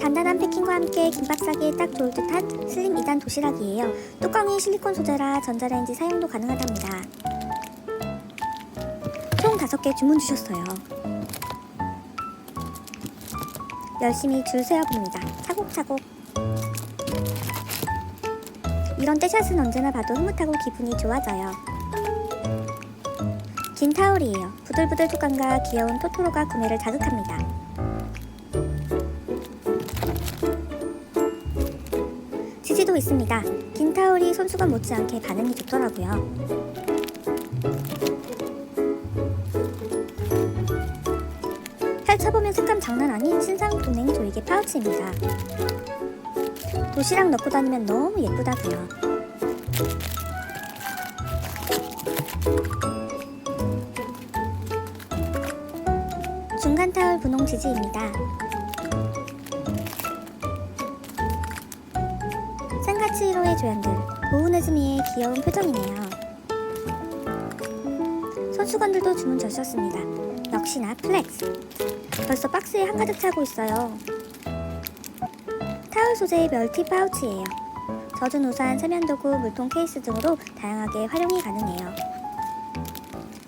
간단한 패킹과 함께 김밥 싸기에 딱 좋을 듯한 슬림 2단 도시락이에요. 뚜껑이 실리콘 소재라 전자레인지 사용도 가능하답니다. 총 5개 주문 주셨어요. 열심히 줄 세어봅니다. 차곡차곡. 이런 떼샷은 언제나 봐도 흐뭇하고 기분이 좋아져요. 긴 타올이에요. 부들부들 촉감과 귀여운 토토로가 구매를 자극합니다. 지지도 있습니다. 긴 타올이 손수건 못지않게 반응이 좋더라고요. 펼쳐보면 색감 장난 아닌 신상 동냉 조이개 파우치입니다. 도시락 넣고 다니면 너무 예쁘다고요. 중간 타올 분홍 지지입니다. 산가치히로의 조연들, 보우네즈미의 귀여운 표정이네요. 손수건들도 주문 주셨습니다. 역시나 플렉스. 벌써 박스에 한가득 차고 있어요. 타월 소재의 멀티 파우치예요. 젖은 우산, 세면도구, 물통 케이스 등으로 다양하게 활용이 가능해요.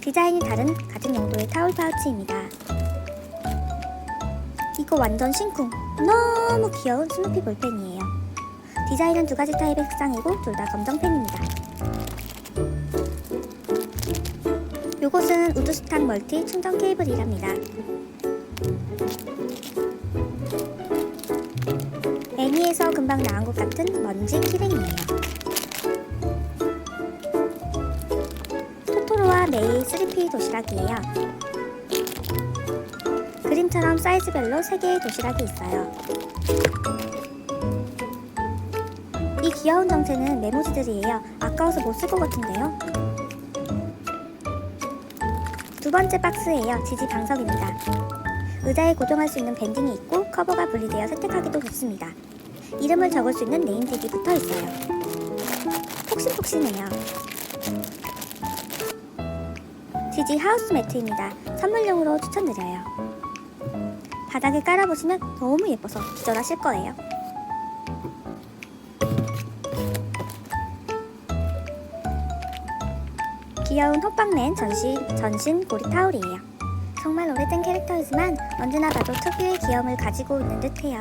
디자인이 다른 같은 용도의 타월 파우치입니다. 이거 완전 신쿵! 너무 귀여운 스누피 볼펜이에요. 디자인은 두 가지 타입의 색상이고 둘 다 검정 펜입니다. 요것은 우드스탁 멀티 충전 케이블이랍니다. 애니에서 금방 나온 것 같은 먼지 키링이에요. 토토로와 메이 3P 도시락이에요. 그림처럼 사이즈별로 3개의 도시락이 있어요. 이 귀여운 정체는 메모지들이에요. 아까워서 못 쓸 것 같은데요. 두 번째 박스예요. 지지 방석입니다. 의자에 고정할 수 있는 밴딩이 있고 커버가 분리되어 세탁하기도 좋습니다. 이름을 적을 수 있는 네임택이 붙어 있어요. 폭신폭신해요. 지지 하우스 매트입니다. 선물용으로 추천드려요. 바닥에 깔아보시면 너무 예뻐서 기절하실 거예요. 귀여운 호빵맨 전신, 전신 고리 타올이에요. 정말 오래된 캐릭터이지만 언제나 봐도 특유의 귀여움을 가지고 있는 듯해요.